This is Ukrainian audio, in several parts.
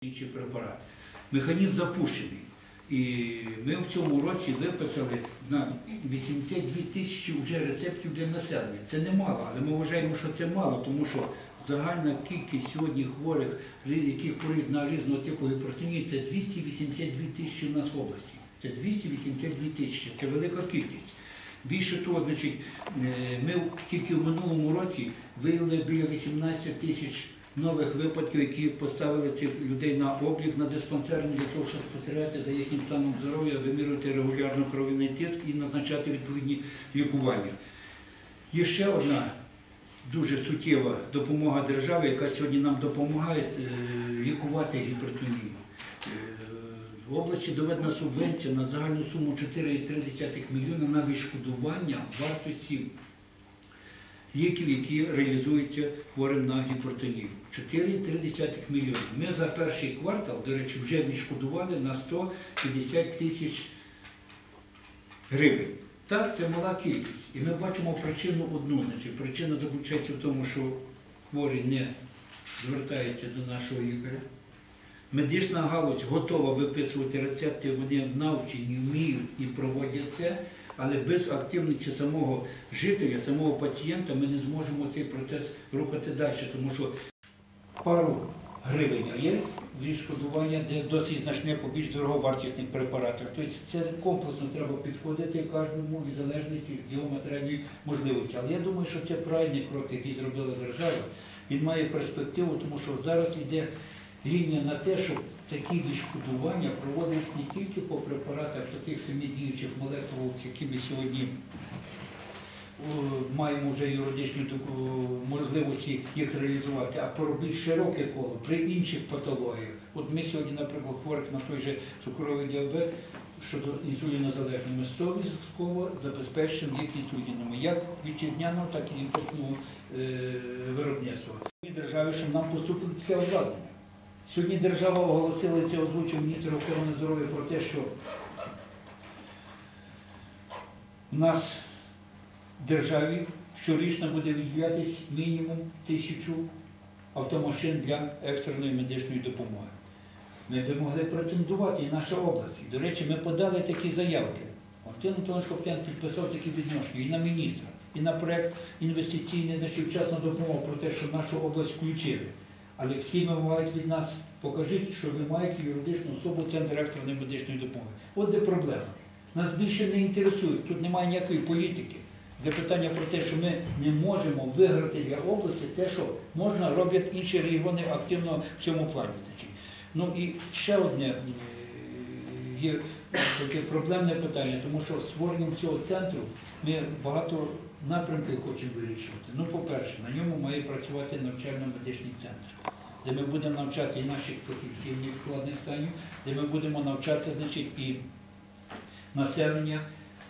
інші препарати. Механізм запущений. І ми в цьому році виписали на 82 тисячі вже рецептів для населення. Це немало, але ми вважаємо, що це мало, тому що загальна кількість сьогодні хворих, ри- які хворіють на різного типу гіпертонії, це 282 тисячі в нас в області. Це 282 тисячі, це велика кількість. Більше того, значить, е, ми тільки в минулому році виявили біля 18 тисяч нових випадків, які поставили цих людей на облік на диспансерні для того, щоб спостерігати за їхнім станом здоров'я, вимірювати регулярно кров'яний тиск і назначати відповідні лікування. Є ще одна дуже суттєва допомога держави, яка сьогодні нам допомагає е, лікувати гіпертонію. Е, В області доведена субвенція на загальну суму 4,3 мільйона на відшкодування вартості ліків, які реалізуються хворим на гіпертонію. 4,3 мільйона. Ми за перший квартал, до речі, вже відшкодували на 150 тисяч гривень. Так, це мала кількість. І ми бачимо причину одну. Значить, причина заключається в тому, що хворий не звертається до нашого лікаря. Медична галузь готова виписувати рецепти, вони навчені, вміють і проводять це, але без активності самого жителя, самого пацієнта ми не зможемо цей процес рухати далі, тому що пару гривень є відшкодування, де досить значне по більш дороговартісних препаратах. Тобто це комплексно треба підходити кожному і залежності від його матеріальної можливості. Але я думаю, що це правильний крок, який зробила держава. Він має перспективу, тому що зараз йде лінія на те, щоб такі відшкодування проводились не тільки по препаратах таких самодіючих молекул, які ми сьогодні маємо вже юридичні можливості їх реалізувати, а про більш широке коло при інших патологіях. От ми сьогодні, наприклад, хворих на той же цукровий діабет щодо інсулінозалежними 100% забезпечуємо їх інсулінами, як вітчизняного, так і імпортного е, виробництва. І державі, щоб нам поступило таке обладнання. Сьогодні держава оголосила це озвучив міністр охорони здоров'я про те, що у нас в державі щорічно буде виділятись мінімум тисячу автомашин для екстреної медичної допомоги. Ми би могли претендувати і наша область. І, до речі, ми подали такі заявки. Антон Антонович Коптян підписав такі відношення і на міністра, і на проєкт інвестиційний, значить, вчасна допомога про те, що нашу область включили. Але всі вимагають від нас, покажіть, що ви маєте юридичну особу Центр екстреної медичної допомоги. От де проблема. Нас більше не інтересують, тут немає ніякої політики. Де питання про те, що ми не можемо виграти для області те, що можна, роблять інші регіони активно в цьому плані. Ну і ще одне е, є таке проблемне питання, тому що створенням цього центру ми багато напрямків хочемо вирішувати. Ну, по-перше, на ньому має працювати навчально-медичний центр, де ми будемо навчати і наших фахівців невідкладних станів, де ми будемо навчати значить, і населення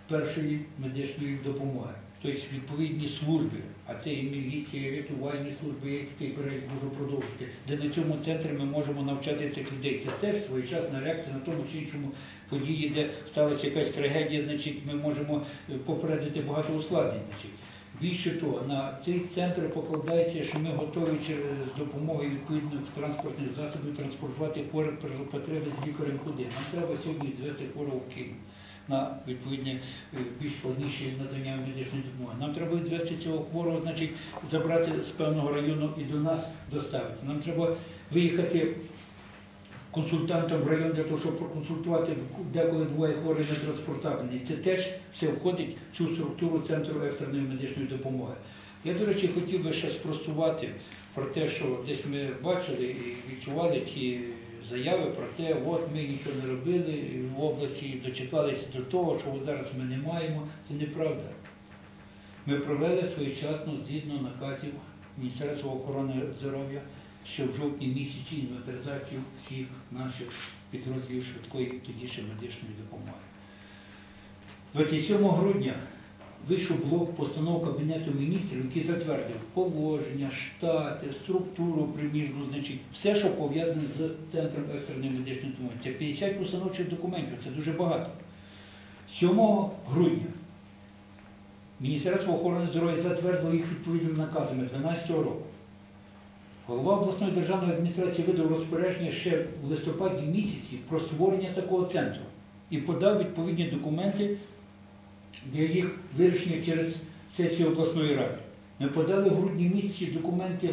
першої медичної допомоги. Тобто відповідні служби, а це і міліція, і рятувальні служби, я цей перелік можу продовжити, де на цьому центрі ми можемо навчати цих людей. Це теж своєчасна реакція на тому чи іншому події, де сталася якась трагедія, значить, ми можемо е, попередити багато ускладнень. Значить. Більше того, на цей центр покладається, що ми готові через допомогою відповідних транспортних засобів транспортувати хворих при потреби з лікарем куди. Нам треба сьогодні відвести хворого в Київ на відповідні е, більш складніші надання медичної допомоги. Нам треба відвести цього хворого, значить, забрати з певного району і до нас доставити. Нам треба виїхати консультантом в район для того, щоб проконсультувати, деколи буває хворий нетранспортабельний. Це теж все входить в цю структуру Центру екстреної медичної допомоги. Я, до речі, хотів би ще спростувати про те, що десь ми бачили і відчували ті заяви про те, от ми нічого не робили в області, дочекалися до того, що зараз ми не маємо. Це неправда. Ми провели своєчасно згідно наказів Міністерства охорони здоров'я ще в жовтні місяці інвентаризацію всіх наших підрозділів швидкої тоді ще медичної допомоги. 27 грудня вийшов блок постанов Кабінету міністрів, який затвердив положення, штати, структуру примірну, значить, все, що пов'язане з Центром екстреної медичної допомоги. Це 50 установчих документів, це дуже багато. 7 грудня Міністерство охорони здоров'я затвердило їх відповідними наказами 2012 року. Голова обласної державної адміністрації видав розпорядження ще в листопаді місяці про створення такого центру і подав відповідні документи для їх вирішення через сесію обласної ради. Ми подали в грудні місяці документи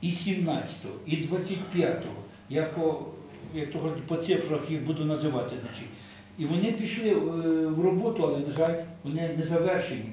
і 17-го, і 25-го. Я по, як то по цифрах їх буду називати. Значить. І вони пішли е, в роботу, але, на жаль, вони не завершені.